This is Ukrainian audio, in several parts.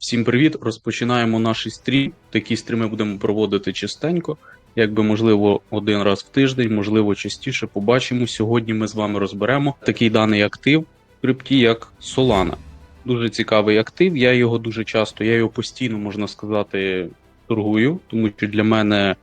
Всім привіт! Розпочинаємо наш стрім. Такі стріми будемо проводити частенько, якби можливо один раз в тиждень, можливо частіше. Побачимо. Сьогодні ми з вами розберемо такий даний актив в крипті, як Solana. Дуже цікавий актив. Я його дуже часто, я його постійно можна сказати, торгую, тому що для мене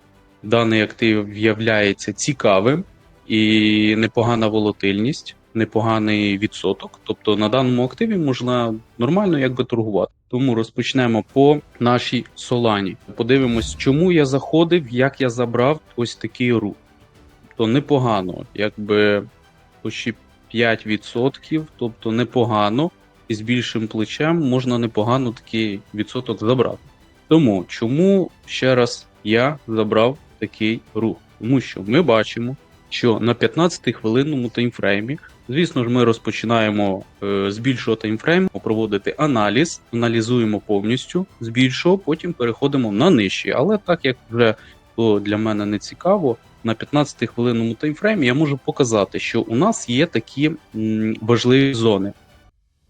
даний актив являється цікавим і непогана волатильність, непоганий відсоток. Тобто на даному активі можна нормально якби торгувати. Тому розпочнемо по нашій Солані. Подивимось, чому я заходив, як я забрав ось такий рух. То непогано, якби почти 5%, тобто непогано, і з більшим плечем можна непогано такий відсоток забрати. Тому чому ще раз я забрав такий рух? Тому що ми бачимо, що на 15-хвилинному таймфреймі, звісно ж, ми розпочинаємо е, з більшого таймфрейму проводити аналіз, аналізуємо повністю з більшого, потім переходимо на нижчий. Але так як вже то для мене не цікаво, на 15-хвилинному таймфреймі я можу показати, що у нас є такі м, важливі зони.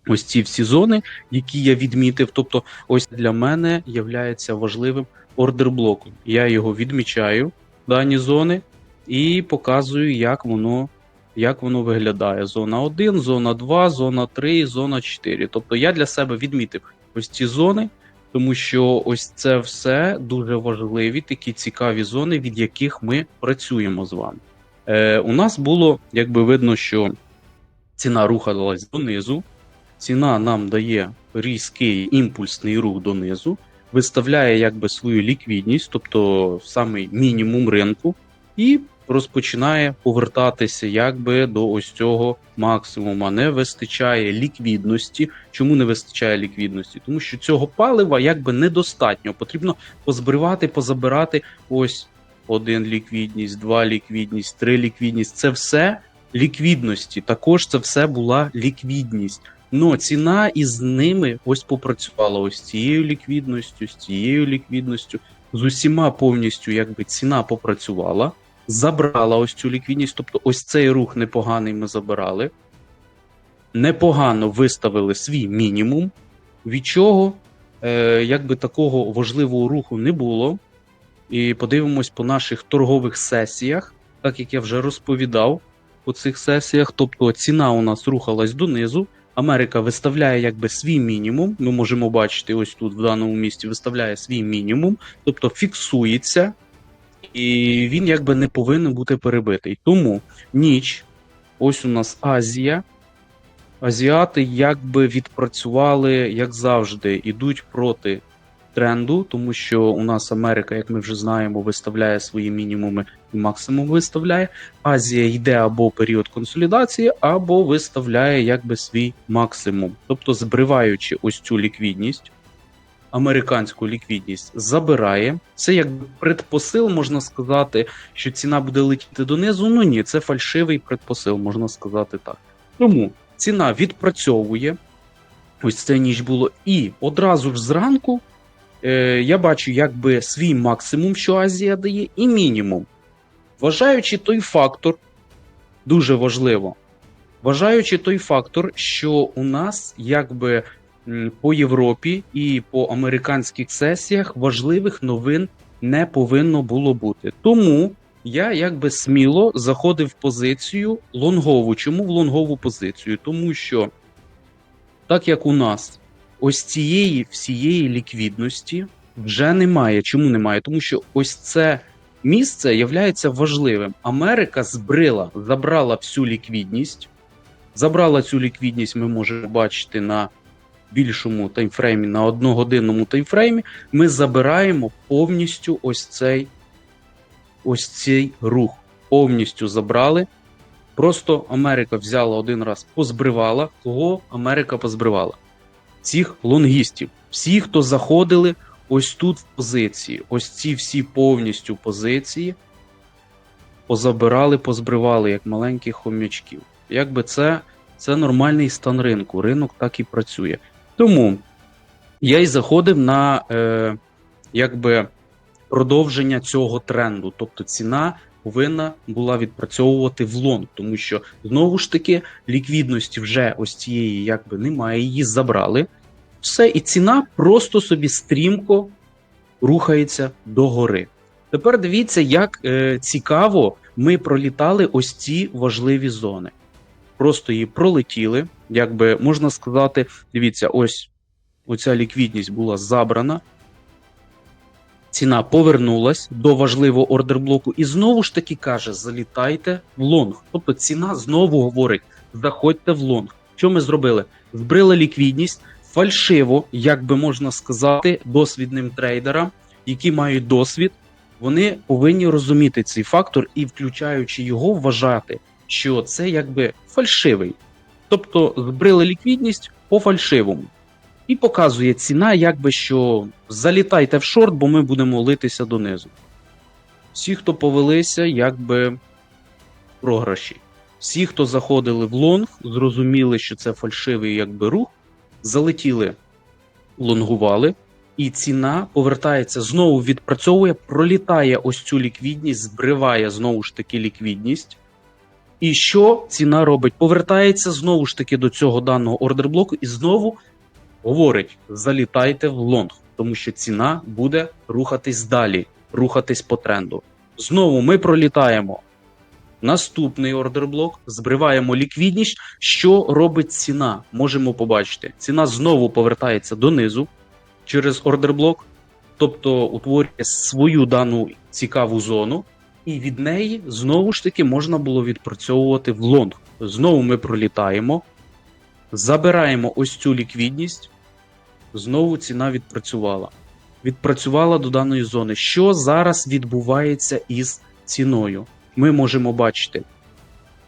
Ось ці всі зони, які я відмітив. Тобто, ось для мене являється важливим ордерблоком. Я його відмічаю, дані зони, і показую, як воно, як воно виглядає. Зона 1, зона 2, зона 3, зона 4. Тобто я для себе відмітив ось ці зони, тому що ось це все дуже важливі, такі цікаві зони, від яких ми працюємо з вами. Е, У нас було, якби видно, що ціна рухалась донизу. Ціна нам дає різкий імпульсний рух донизу, виставляє якби свою ліквідність, тобто самий мінімум ринку, і розпочинає повертатися якби до ось цього максимума. Не вистачає ліквідності. Чому не вистачає ліквідності? Тому що цього палива якби недостатньо. Потрібно позбривати, позабирати ось один ліквідність, два ліквідність, три ліквідність. Це все ліквідності. Також це все була ліквідність. Но ціна із ними ось попрацювала ось цією ліквідністю, з цією ліквідністю, з усіма повністю, якби ціна попрацювала, забрала ось цю ліквідність. Тобто, ось цей рух непоганий ми забирали. Непогано виставили свій мінімум, від чого е, якби такого важливого руху не було. І подивимось по наших торгових сесіях, так як я вже розповідав по цих сесіях. Тобто ціна у нас рухалась донизу. Америка виставляє якби свій мінімум. Ми можемо бачити, ось тут в даному місці виставляє свій мінімум, тобто фіксується, і він якби не повинен бути перебитий. Тому ніч, ось у нас Азія. Азіати якби відпрацювали, як завжди, ідуть проти тренду, тому що у нас Америка, як ми вже знаємо, виставляє свої мінімуми і максимум виставляє. Азія йде або період консолідації, або виставляє якби свій максимум. Тобто, збриваючи ось цю ліквідність, американську ліквідність забирає. Це як предпосил, можна сказати, що ціна буде летіти донизу. Ну ні, це фальшивий предпосил, можна сказати так. Тому ціна відпрацьовує. Ось це ніч було. І одразу ж зранку е, я бачу якби свій максимум, що Азія дає, і мінімум. Вважаючи той фактор, дуже важливо, вважаючи той фактор, що у нас якби по Європі і по американських сесіях важливих новин не повинно було бути. Тому я якби сміло заходив в позицію лонгову. Чому в лонгову позицію? Тому що, так як у нас ось цієї всієї ліквідності вже немає. Чому немає? Тому що ось це місце являється важливим. Америка збрила, забрала всю ліквідність. Забрала цю ліквідність, ми можемо бачити на більшому таймфреймі, на одногодинному таймфреймі. Ми забираємо повністю ось цей ось цей рух. Повністю забрали. Просто Америка взяла один раз, позбривала. Кого Америка позбривала? Цих лонгістів. Всі, хто заходили ось тут в позиції, ось ці всі повністю позиції позабирали, позбривали, як маленьких хомячків. Якби це, це нормальний стан ринку. Ринок так і працює. Тому я й заходив на е, якби продовження цього тренду. Тобто ціна повинна була відпрацьовувати в лонг, тому що знову ж таки ліквідності вже ось цієї якби немає, її забрали. Все, і ціна просто собі стрімко рухається догори. Тепер дивіться, як е, цікаво ми пролітали ось ці важливі зони. Просто її пролетіли, якби можна сказати, дивіться, ось оця ліквідність була забрана. Ціна повернулась до важливого ордерблоку і знову ж таки каже: залітайте в лонг. Тобто ціна знову говорить: заходьте в лонг. Що ми зробили? Збрили ліквідність фальшиво, як би можна сказати, досвідним трейдерам, які мають досвід, вони повинні розуміти цей фактор і, включаючи його, вважати, що це якби фальшивий. Тобто збрили ліквідність по фальшивому. І показує ціна, якби що залітайте в шорт, бо ми будемо литися донизу. Всі, хто повелися, якби програші. Всі, хто заходили в лонг, зрозуміли, що це фальшивий якби рух, залетіли, лонгували, і ціна повертається знову відпрацьовує, пролітає ось цю ліквідність, збриває знову ж таки ліквідність. І що ціна робить? Повертається знову ж таки до цього даного ордерблоку і знову говорить: залітайте в лонг, тому що ціна буде рухатись далі, рухатись по тренду. Знову ми пролітаємо наступний ордерблок, збриваємо ліквідність. Що робить ціна? Можемо побачити. Ціна знову повертається донизу через ордерблок, тобто утворює свою дану цікаву зону, і від неї знову ж таки можна було відпрацьовувати в лонг. Знову ми пролітаємо, забираємо ось цю ліквідність. Знову ціна відпрацювала. Відпрацювала до даної зони. Що зараз відбувається із ціною? Ми можемо бачити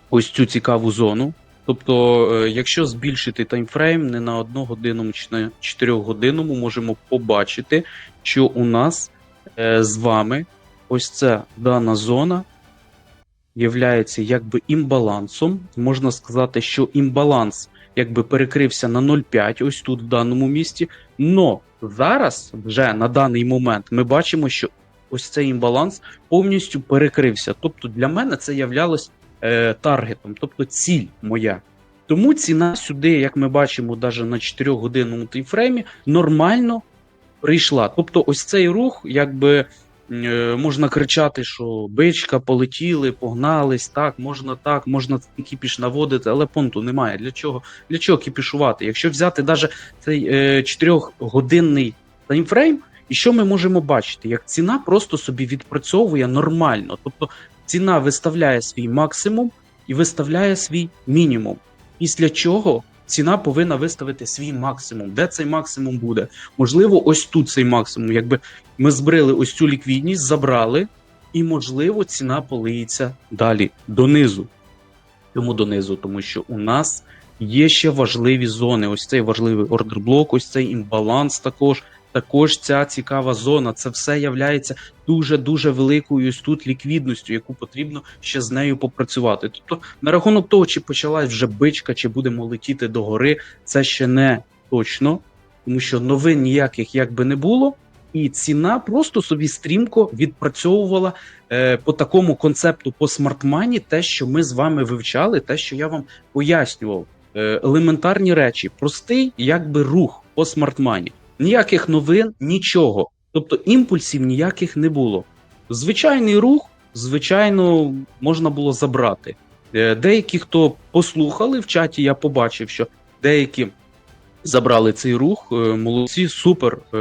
ось цю цікаву зону. Тобто, е, якщо збільшити таймфрейм не на 1 годину чи на 4 годинному, можемо побачити, що у нас е, з вами ось ця дана зона являється якби імбалансом. Можна сказати, що імбаланс якби перекрився на 0,5 ось тут в даному місці. Но зараз, вже на даний момент, ми бачимо, що ось цей імбаланс повністю перекрився. Тобто для мене це являлось е, таргетом, тобто ціль моя. Тому ціна сюди, як ми бачимо, навіть на 4 годинному таймфреймі, нормально прийшла. Тобто, ось цей рух, якби можна кричати, що бичка, полетіли, погнались, так, можна так, можна кіпіш наводити, але понту немає. Для чого Для чого кіпішувати? Якщо взяти навіть цей е, 4-годинний таймфрейм, і що ми можемо бачити? Як ціна просто собі відпрацьовує нормально. Тобто ціна виставляє свій максимум і виставляє свій мінімум. Після чого ціна повинна виставити свій максимум. Де цей максимум буде? Можливо, ось тут цей максимум. Якби ми збрили ось цю ліквідність, забрали, і, можливо, ціна полиється далі донизу. Чому донизу? Тому що у нас є ще важливі зони. Ось цей важливий ордерблок, ось цей імбаланс також. Також ця цікава зона. Це все являється дуже дуже великою тут ліквідністю, яку потрібно ще з нею попрацювати. Тобто, на рахунок того, чи почалась вже бичка, чи будемо летіти до гори, це ще не точно, тому що новин ніяких якби не було, і ціна просто собі стрімко відпрацьовувала е, по такому концепту по смартмані, те, що ми з вами вивчали, те, що я вам пояснював. Е, елементарні речі, простий якби рух по смартмані. Ніяких новин, нічого. Тобто імпульсів ніяких не було. Звичайний рух, звичайно, можна було забрати. Е, деякі, хто послухали в чаті, я побачив, що деякі забрали цей рух. Е, молодці, супер. Е,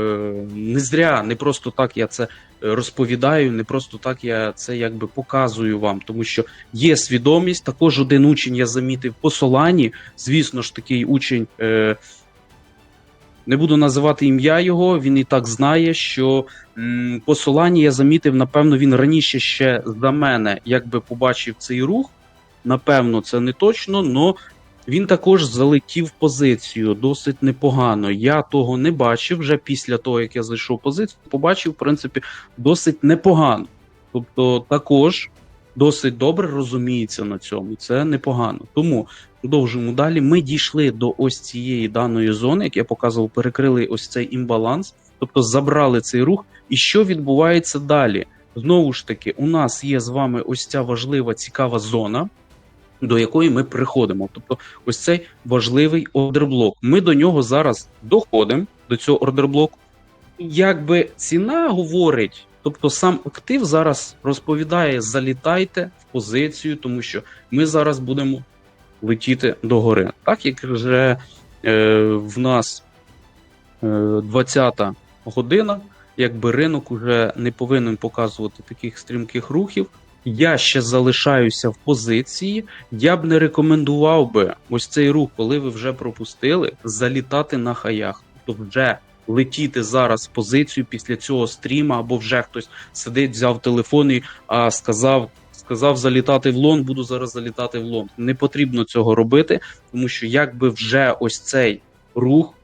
не зря, не просто так я це розповідаю, не просто так я це якби показую вам, тому що є свідомість. Також один учень я замітив по Солані. Звісно ж, такий учень. Не буду називати ім'я його, він і так знає, що м, по Солані я замітив, напевно, він раніше ще за мене якби побачив цей рух. Напевно, це не точно, але він також залетів позицію досить непогано. Я того не бачив вже після того, як я зайшов позицію, побачив, в принципі, досить непогано. Тобто, також досить добре розуміється на цьому. Це непогано. Тому продовжуємо далі. Ми дійшли до ось цієї даної зони, як я показував, перекрили ось цей імбаланс, тобто забрали цей рух. І що відбувається далі? Знову ж таки, у нас є з вами ось ця важлива цікава зона. до якої ми приходимо. Тобто, ось цей важливий ордерблок. Ми до нього зараз доходимо до цього ордерблоку. Якби ціна говорить, тобто сам актив зараз розповідає: залітайте в позицію, тому що ми зараз будемо летіти догори. Так як вже е, в нас е, 20-та година, якби ринок уже не повинен показувати таких стрімких рухів. Я ще залишаюся в позиції. Я б не рекомендував би ось цей рух, коли ви вже пропустили, залітати на хаях. Тобто вже летіти зараз в позицію після цього стріма, або вже хтось сидить, взяв телефон і а, сказав, сказав залітати в лонг, буду зараз залітати в лонг. Не потрібно цього робити, тому що якби вже ось цей рух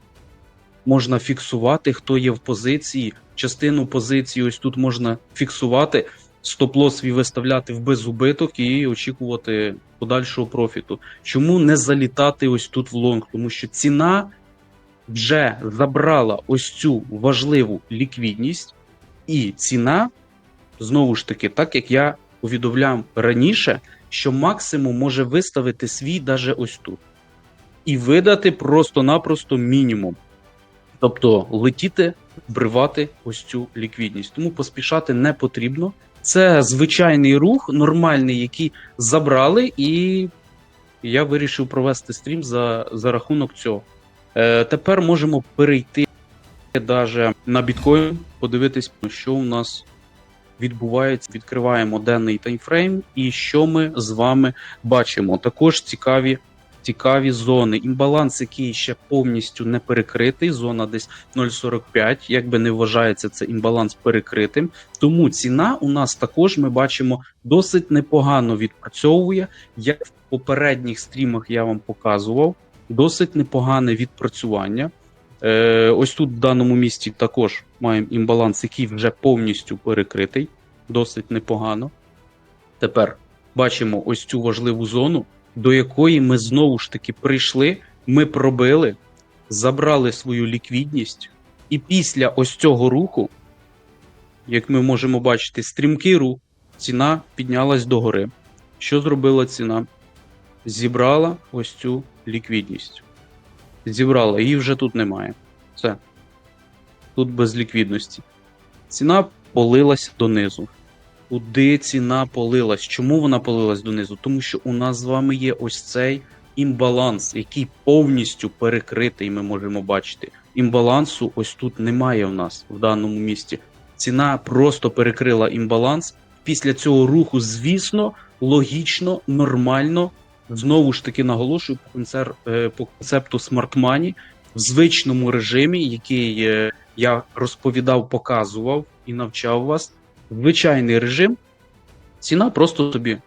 можна фіксувати, хто є в позиції. Частину позиції ось тут можна фіксувати, стоп-лос свій виставляти в безубиток і очікувати подальшого профіту. Чому не залітати ось тут в лонг? Тому що ціна вже забрала ось цю важливу ліквідність, і ціна знову ж таки, так як я повідомляв раніше, що максимум може виставити свій даже ось тут. І видати просто-напросто мінімум. Тобто летіти, вбривати ось цю ліквідність. Тому поспішати не потрібно. Це звичайний рух, нормальний, який забрали, і я вирішив провести стрім за, за рахунок цього. Е, тепер можемо перейти даже на біткоін, подивитись, що у нас відбувається. Відкриваємо денний таймфрейм, і що ми з вами бачимо. Також цікаві. Цікаві зони. Імбаланс, який ще повністю не перекритий, зона десь 0,45, якби не вважається це імбаланс перекритим. Тому ціна у нас також ми бачимо досить непогано відпрацьовує. Як в попередніх стрімах я вам показував, досить непогане відпрацювання. Е, Ось тут в даному місці також маємо імбаланс, який вже повністю перекритий, досить непогано. Тепер бачимо ось цю важливу зону, до якої ми знову ж таки прийшли, ми пробили, забрали свою ліквідність, і після ось цього руху, як ми можемо бачити, стрімкий рух, ціна піднялась догори. Що зробила ціна? Зібрала ось цю ліквідність. Зібрала, її вже тут немає. Все. Тут без ліквідності. Ціна полилась донизу. Куди ціна полилась? Чому вона полилась донизу? Тому що у нас з вами є ось цей імбаланс, який повністю перекритий, ми можемо бачити. Імбалансу ось тут немає в нас в даному місці. Ціна просто перекрила імбаланс. Після цього руху, звісно, логічно, нормально. Знову ж таки наголошую по, концер, е, по концепту Smart Money в звичному режимі, який е, я розповідав, показував і навчав вас. Звичайний режим, ціна просто тобі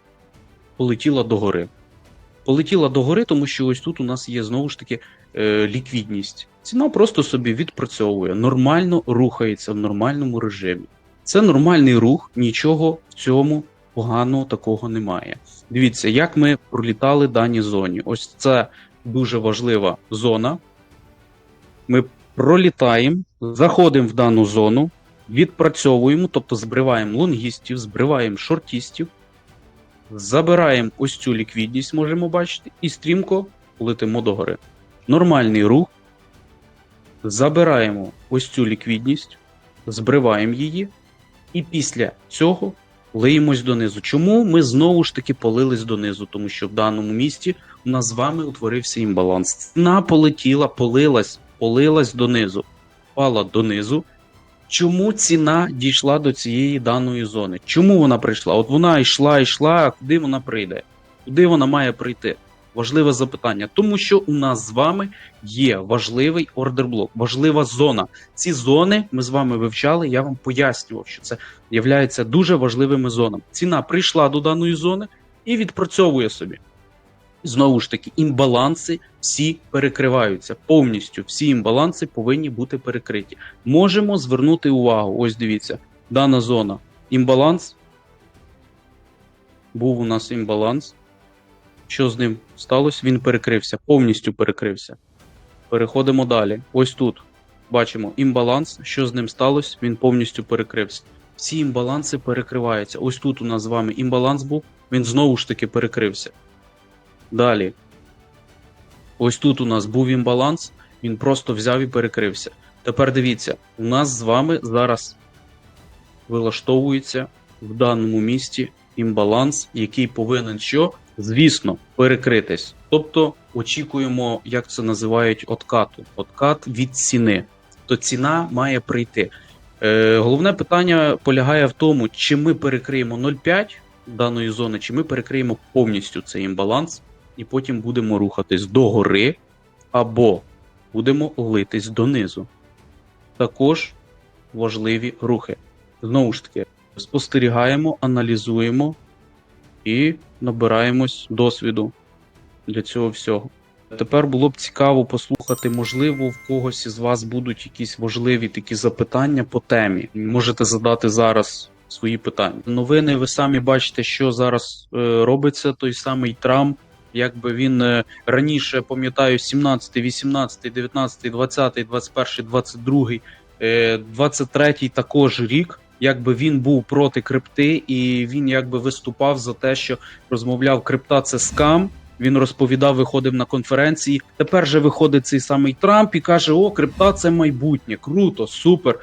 полетіла догори. Полетіла догори, тому що ось тут у нас є знову ж таки е, ліквідність. Ціна просто собі відпрацьовує, нормально рухається в нормальному режимі. Це нормальний рух, нічого в цьому поганого такого немає. Дивіться, як ми пролітали дані зоні. Ось це дуже важлива зона. Ми пролітаємо, заходимо в дану зону, відпрацьовуємо, тобто збриваємо лонгістів, збриваємо шортістів, забираємо ось цю ліквідність, можемо бачити, і стрімко летимо догори. Нормальний рух. Забираємо ось цю ліквідність, збриваємо її, і після цього лиємось донизу. Чому ми знову ж таки полились донизу? Тому що в даному місті у нас з вами утворився імбаланс. Ціна полетіла, полилась, полилась донизу, впала донизу. Чому ціна дійшла до цієї даної зони? Чому вона прийшла? От вона йшла, йшла, куди вона прийде? Куди вона має прийти? Важливе запитання, тому що у нас з вами є важливий ордерблок, важлива зона. Ці зони ми з вами вивчали. Я вам пояснював, що це є дуже важливими зонами. Ціна прийшла до даної зони і відпрацьовує собі. Знову ж таки, імбаланси всі перекриваються повністю. Всі імбаланси повинні бути перекриті. Можемо звернути увагу. Ось дивіться, дана зона. Імбаланс. Був у нас імбаланс. Що з ним сталося? Він перекрився, повністю перекрився. Переходимо далі. Ось тут бачимо імбаланс. Що з ним сталося? Він повністю перекрився. Всі імбаланси перекриваються. Ось тут у нас з вами імбаланс був, він знову ж таки перекрився. Далі. Ось тут у нас був імбаланс, він просто взяв і перекрився. Тепер дивіться, у нас з вами зараз вилаштовується в даному місці імбаланс, який повинен що? Звісно, перекритись. Тобто очікуємо, як це називають, откату. Откат від ціни. То ціна має прийти. Е, головне питання полягає в тому, чи ми перекриємо 0,5 даної зони, чи ми перекриємо повністю цей імбаланс, і потім будемо рухатись догори, або будемо литись донизу. Також важливі рухи. Знову ж таки, спостерігаємо, аналізуємо і набираємось досвіду для цього всього. Тепер було б цікаво послухати, можливо, в когось із вас будуть якісь важливі такі запитання по темі. Можете задати зараз свої питання. Новини, ви самі бачите, що зараз е, робиться. Той самий Трамп, якби він е, раніше пам'ятаю, 17, 18, 19, 20, 21, 22, е, 23 також рік. Якби він був проти крипти, і він якби виступав за те, що розмовляв, крипта це скам. Він розповідав, виходив на конференції. Тепер же виходить цей самий Трамп і каже: О, крипта це майбутнє, круто, супер.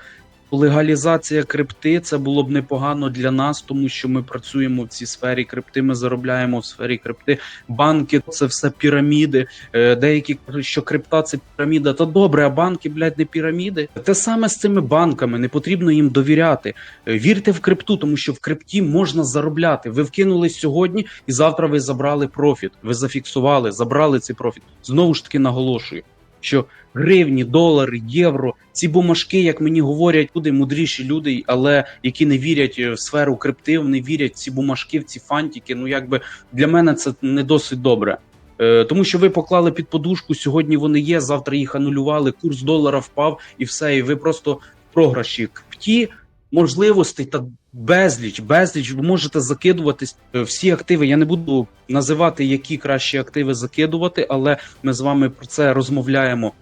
Легалізація крипти це було б непогано для нас, тому що ми працюємо в цій сфері крипти. Ми заробляємо в сфері крипти. Банки це все піраміди. Е, Деякі кажуть, що крипта це піраміда. Та добре, а банки, блядь, не піраміди. Те саме з цими банками. Не потрібно їм довіряти. Е, Вірте в крипту, тому що в крипті можна заробляти. Ви вкинули сьогодні, і завтра ви забрали профіт. Ви зафіксували, забрали цей профіт. Знову ж таки наголошую, що гривні, долари, євро, ці бумажки, як мені говорять, люди мудріші люди, але які не вірять е, в сферу крипти, вони вірять в ці бумажки, в ці фантики. Ну якби для мене це не досить добре. Е, Тому що ви поклали під подушку, сьогодні вони є, завтра їх анулювали, курс долара впав і все. І ви просто в програші крипті можливостей та безліч, безліч. Ви можете закидуватись е, всі активи. Я не буду називати, які кращі активи закидувати, але ми з вами про це розмовляємо.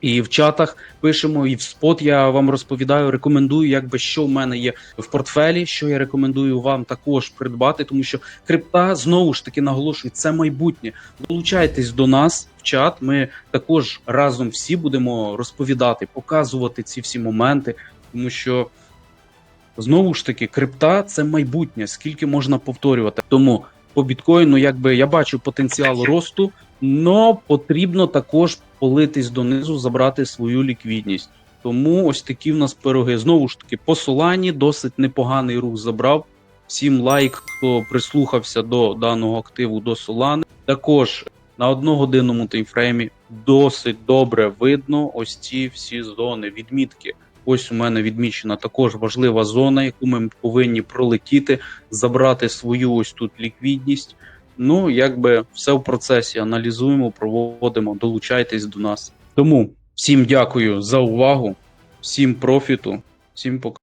І в чатах пишемо, і в спот я вам розповідаю, рекомендую, якби що в мене є в портфелі, що я рекомендую вам також придбати, тому що крипта знову ж таки наголошую, це майбутнє. Долучайтесь до нас в чат. Ми також разом всі будемо розповідати, показувати ці всі моменти, тому що знову ж таки крипта це майбутнє. Скільки можна повторювати? Тому по біткоїну, якби я бачу потенціал росту, но потрібно також политись донизу, забрати свою ліквідність. Тому ось такі в нас пироги. Знову ж таки, по Солані досить непоганий рух забрав. Всім лайк, хто прислухався до даного активу до Солани. Також на одногодинному таймфреймі досить добре видно ось ці всі зони відмітки. Ось у мене відмічена також важлива зона, яку ми повинні пролетіти, забрати свою ось тут ліквідність. Ну, якби все в процесі аналізуємо, проводимо, долучайтесь до нас. Тому всім дякую за увагу, всім профіту, всім пока.